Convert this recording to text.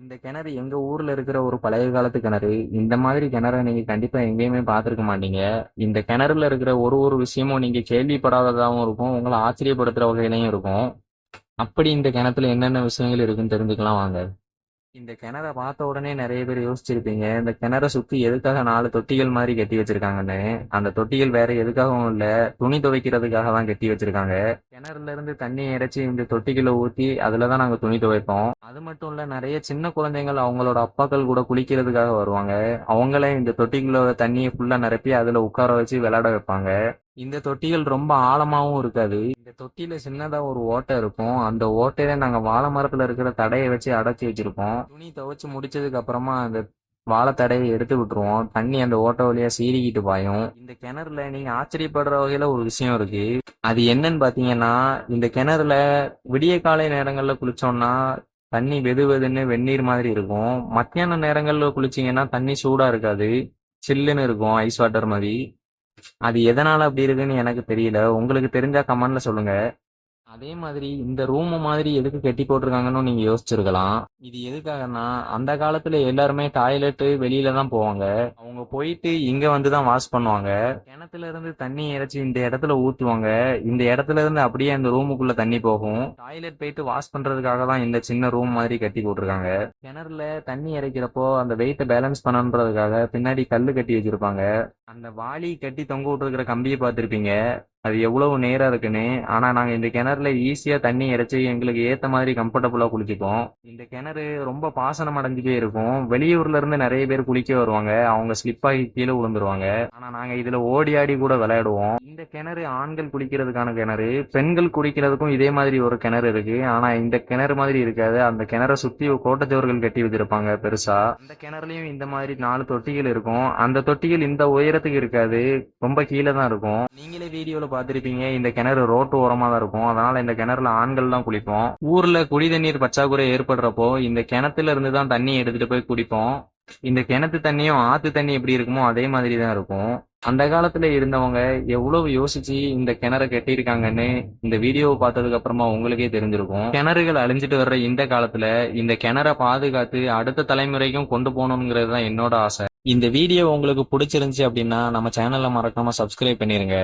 இந்த கிணறு எங்க ஊர்ல இருக்கிற ஒரு பழைய காலத்து கிணறு. இந்த மாதிரி கிணறை நீங்க கண்டிப்பா எங்கேயுமே பார்த்துருக்க மாட்டீங்க. இந்த கிணறுல இருக்கிற ஒரு ஒரு விஷயமும் நீங்க கேள்விப்படாததாகவும் இருக்கும். உங்களை ஆச்சரியப்படுத்துற வகையிலையும் இருக்கும். அப்படி இந்த கிணத்துல என்னென்ன விஷயங்கள் இருக்குன்னு தெரிஞ்சுக்கலாம் வாங்க. இந்த கிணற பார்த்த உடனே நிறைய பேர் யோசிச்சிருப்பீங்க இந்த கிணற சுத்தி எதுக்காக நாலு தொட்டிகள் மாதிரி கட்டி வச்சிருக்காங்கன்னு? அந்த தொட்டிகள் வேற எதுக்காகவும் இல்ல துணி துவைக்கிறதுக்காக தான் கட்டி வச்சிருக்காங்க. கிணறுல இருந்து தண்ணியை இறைச்சி இந்த தொட்டிகளை ஊத்தி அதுலதான் நாங்க துணி துவைப்போம். அது மட்டும் இல்ல நிறைய சின்ன குழந்தைகள் அவங்களோட அப்பாக்கள் கூட குளிக்கிறதுக்காக வருவாங்க. அவங்களே இந்த தொட்டிகளோட தண்ணியை ஃபுல்லா நிரப்பி அதுல உட்கார வச்சு விளையாட வைப்பாங்க. இந்த தொட்டிகள் ரொம்ப ஆழமாவும் இருக்காது. இந்த தொட்டியில சின்னதா ஒரு ஓட்டை இருக்கும். அந்த ஓட்டையில நாங்க வாழை மரத்துல இருக்கிற தடையை வச்சு அடைச்சி வச்சிருப்போம். துணி துவைச்சு முடிச்சதுக்கு அப்புறமா அந்த வாழை தடையை எடுத்து விட்டுருவோம். தண்ணி அந்த ஓட்டை வழியா சீறிக்கிட்டு பாயும். இந்த கிணறுல நீங்க ஆச்சரியப்படுற வகையில ஒரு விஷயம் இருக்கு. அது என்னன்னு பாத்தீங்கன்னா இந்த கிணறுல விடிய காலை நேரங்கள்ல குளிச்சோம்னா தண்ணி வெது வெதுன்னு வெந்நீர் மாதிரி இருக்கும். மத்தியான நேரங்கள்ல குளிச்சீங்கன்னா தண்ணி சூடா இருக்காது. சில்லுன்னு இருக்கும் ஐஸ் வாட்டர் மாதிரி. அது எதனால அப்படி இருக்குன்னு எனக்கு தெரியல. உங்களுக்கு தெரிஞ்சா கமெண்ட்ல சொல்லுங்க. அதே மாதிரி இந்த ரூம் மாதிரி எதுக்கு கட்டி போட்டிருக்காங்கன்னு நீங்க யோசிச்சிருக்கலாம். இது எதுக்காகன்னா அந்த காலத்துல எல்லாருமே டாய்லெட் வெளியில தான் போவாங்க. அவங்க போயிட்டு இங்க வந்து தான் வாஷ் பண்ணுவாங்க. கிணத்துல இருந்து தண்ணி இறைச்சி இந்த இடத்துல ஊத்துவாங்க. இந்த இடத்துல இருந்து அப்படியே அந்த ரூமுக்குள்ள தண்ணி போகும். டாய்லெட் போயிட்டு வாஷ் பண்றதுக்காக தான் இந்த சின்ன ரூம் மாதிரி கட்டி போட்டிருக்காங்க. கிணறுல தண்ணி இறைக்கிறப்போ அந்த வெயிட்டை பேலன்ஸ் பண்ணணுன்றதுக்காக பின்னாடி கல்லு கட்டி வச்சிருப்பாங்க. அந்த வாளி கட்டி தொங்க விட்டுருக்கிற கம்பியை பார்த்திருப்பீங்க. அது எவ்வளவு நேரம் இருக்குன்னு. ஆனா நாங்க இந்த கிணறுல ஈஸியா தண்ணி இறைச்சி எங்களுக்கு ஏத்த மாதிரி கம்ஃபர்டபுளா குளிச்சுப்போம். இந்த கிணறு ரொம்ப பாசனம் அடைஞ்சுட்டே இருக்கும். வெளியூர்ல இருந்து நிறைய பேர் குளிக்க வருவாங்க. அவங்க ஸ்லிப் ஆகி கீழே விழுந்துருவாங்க. ஆனா நாங்க இதுல ஓடி ஆடி கூட விளையாடுவோம். இந்த கிணறு ஆண்கள் குளிக்கிறதுக்கான கிணறு பெண்கள் குளிக்கிறதுக்கும் இதே மாதிரி ஒரு கிணறு இருக்கு. ஆனா இந்த கிணறு மாதிரி இருக்காது. அந்த கிணற சுத்தி கோட்டச்சவர்கள் கட்டி வச்சிருப்பாங்க பெருசா. அந்த கிணறுலயும் இந்த மாதிரி நாலு தொட்டிகள் இருக்கும். அந்த தொட்டிகள் இந்த உயரத்துக்கு இருக்காது. ரொம்ப கீழே தான் இருக்கும். நீங்களே வீடியோல பார்த்துருப்பீங்க. இந்த கிணறு ரோட்டு ஓரமா தான் இருக்கும். அதனால இந்த கிணறுல ஆண்கள் தான் குளிப்போம். ஊர்ல குடி தண்ணீர் பற்றாக்குறை ஏற்படுறப்போ இந்த கிணத்துல இருந்து தான் தண்ணி எடுத்துட்டு போய் குடிப்போம். இந்த கிணத்து தண்ணியும் ஆத்து தண்ணி எப்படி இருக்குமோ அதே மாதிரி தான் இருக்கும். அந்த காலத்துல இருந்தவங்க எவ்வளவு யோசிச்சு இந்த கிணற கட்டியிருக்காங்கன்னு இந்த வீடியோவை பார்த்ததுக்கு அப்புறமா உங்களுக்கே தெரிஞ்சிருக்கும். கிணறுகள் அழிஞ்சிட்டு வர்ற இந்த காலத்துல இந்த கிணற பாதுகாத்து அடுத்த தலைமுறைக்கும் கொண்டு போகணுங்கிறது தான் என்னோட ஆசை. இந்த வீடியோ உங்களுக்கு பிடிச்சிருந்துச்சு அப்படின்னா நம்ம சேனலை மறக்காம சப்ஸ்கிரைப் பண்ணிருங்க.